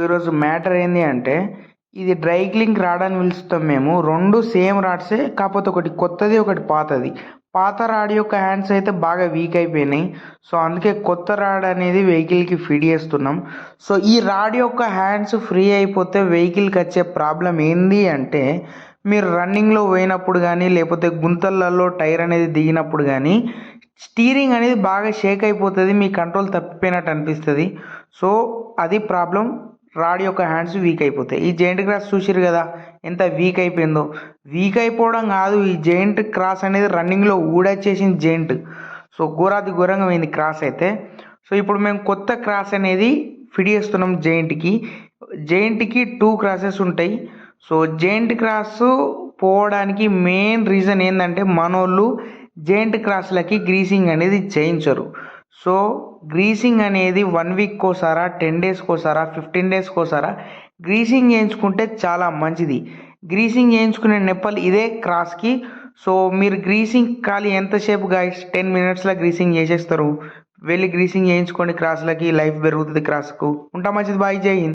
ఈరోజు మ్యాటర్ ఏంది అంటే ఇది డ్రై క్లింగ్ రాడ్ అని పిలుస్తాం మేము. రెండు సేమ్ రాడ్సే కాకపోతే ఒకటి కొత్తది ఒకటి పాతది. పాత రాడ్ యొక్క హ్యాండ్స్ అయితే బాగా వీక్ అయిపోయినాయి. సో అందుకే కొత్త రాడ్ అనేది వెహికల్కి ఫిట్ చేస్తున్నాం. సో ఈ రాడ్ యొక్క హ్యాండ్స్ ఫ్రీ అయిపోతే వెహికల్కి వచ్చే ప్రాబ్లం ఏంది అంటే మీరు రన్నింగ్లో పోయినప్పుడు కానీ లేకపోతే గుంతలలో టైర్ అనేది దిగినప్పుడు కానీ స్టీరింగ్ అనేది బాగా షేక్ అయిపోతుంది మీ కంట్రోల్ తప్పిపోయినట్టు అనిపిస్తుంది. సో అది ప్రాబ్లం రాడ్ యొక్క హ్యాండ్స్ వీక్ అయిపోతాయి. ఈ జెయింట్ క్రాస్ చూసిరు కదా ఎంత వీక్ అయిపోయిందో. వీక్ అయిపోవడం కాదు ఈ జెయింట్ క్రాస్ అనేది రన్నింగ్లో ఊడొచ్చేసిన జెయింట్ సో ఘోరాది ఘోరంగా పోయింది క్రాస్ అయితే. సో ఇప్పుడు మేము కొత్త క్రాస్ అనేది ఫిట్ చేస్తున్నాం జెయింట్కి జెయింట్కి టూ క్రాసెస్ ఉంటాయి. సో జెయింట్ క్రాస్ పోవడానికి మెయిన్ రీజన్ ఏంటంటే మనోళ్ళు జెయింట్ క్రాస్లకి గ్రీసింగ్ అనేది చేయించరు. సో గ్రీసింగ్ అనేది వన్ వీక్ కోసారా టెన్ డేస్ కోసారా ఫిఫ్టీన్ డేస్ కోసారా గ్రీసింగ్ చేయించుకుంటే చాలా మంచిది. గ్రీసింగ్ చేయించుకునే నెప్పలు ఇదే క్రాస్కి. సో మీరు గ్రీసింగ్ ఖాళీ ఎంతసేపు గాయస్ టెన్ మినిట్స్లో గ్రీసింగ్ చేసేస్తారు. వెళ్ళి గ్రీసింగ్ చేయించుకోండి క్రాస్లకి లైఫ్ పెరుగుతుంది క్రాస్కు. ఉంటా మంచిది బాయ్ జై హింద్.